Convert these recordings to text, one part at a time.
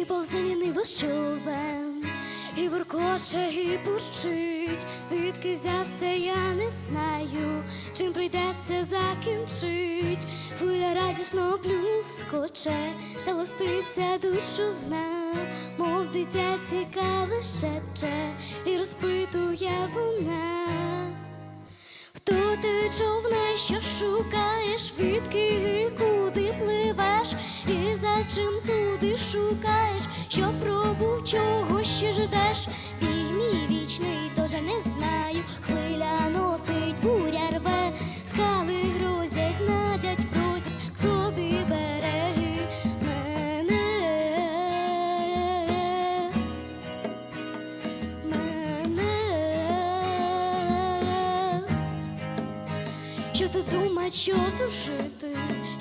і повзений вощовем, і буркоче, і бурчить, звідки взявся, я не знаю, чим прийдеться закінчить. Хвиля радісно плюскоче, та гоститься душовна, мов дитя цікаве шепче, і розпитує вона. Хто ти човне, що шукаєш, відки і куди пливеш, і за чим туди шукаєш, що пробув, чого ще ждеш, Що ти думать, що тут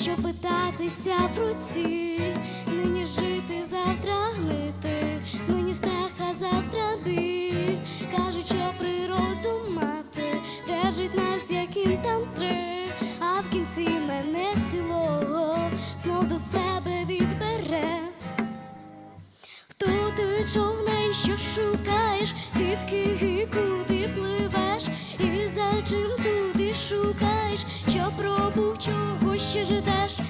що питатися про ціль, нині жити, завтра гнити, нині страх, а завтра біль. Кажуть, що природу мати держить нас, яким там три, а в кінці мене цілого знов до себе відбере. Хто ти човне, що шукаєш, відки і куди чого ще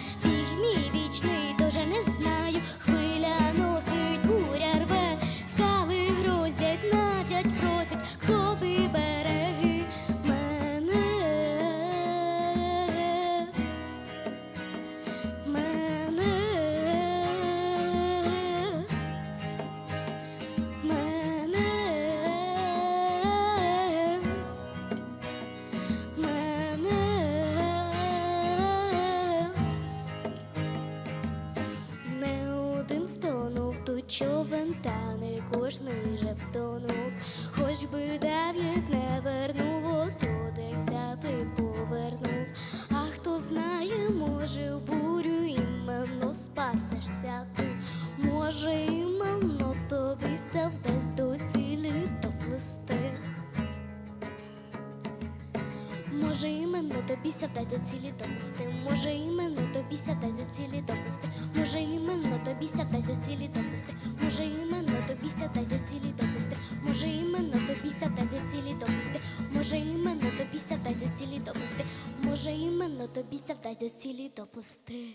човен, та не кожний же втонув, хоч би дев'ять Може, іменно тобі сядать у цілі допусти, може, іменно тобі сядать у цілі допусти, може, іменно тобі сядать у цілі допусти, може, іменно тобі сядать у цілі допусти, може, іменно тобі сядать у цілі допусти, може, іменно тобі сядать у цілі допусти, може, іменно тобі сядать у цілі доплисти.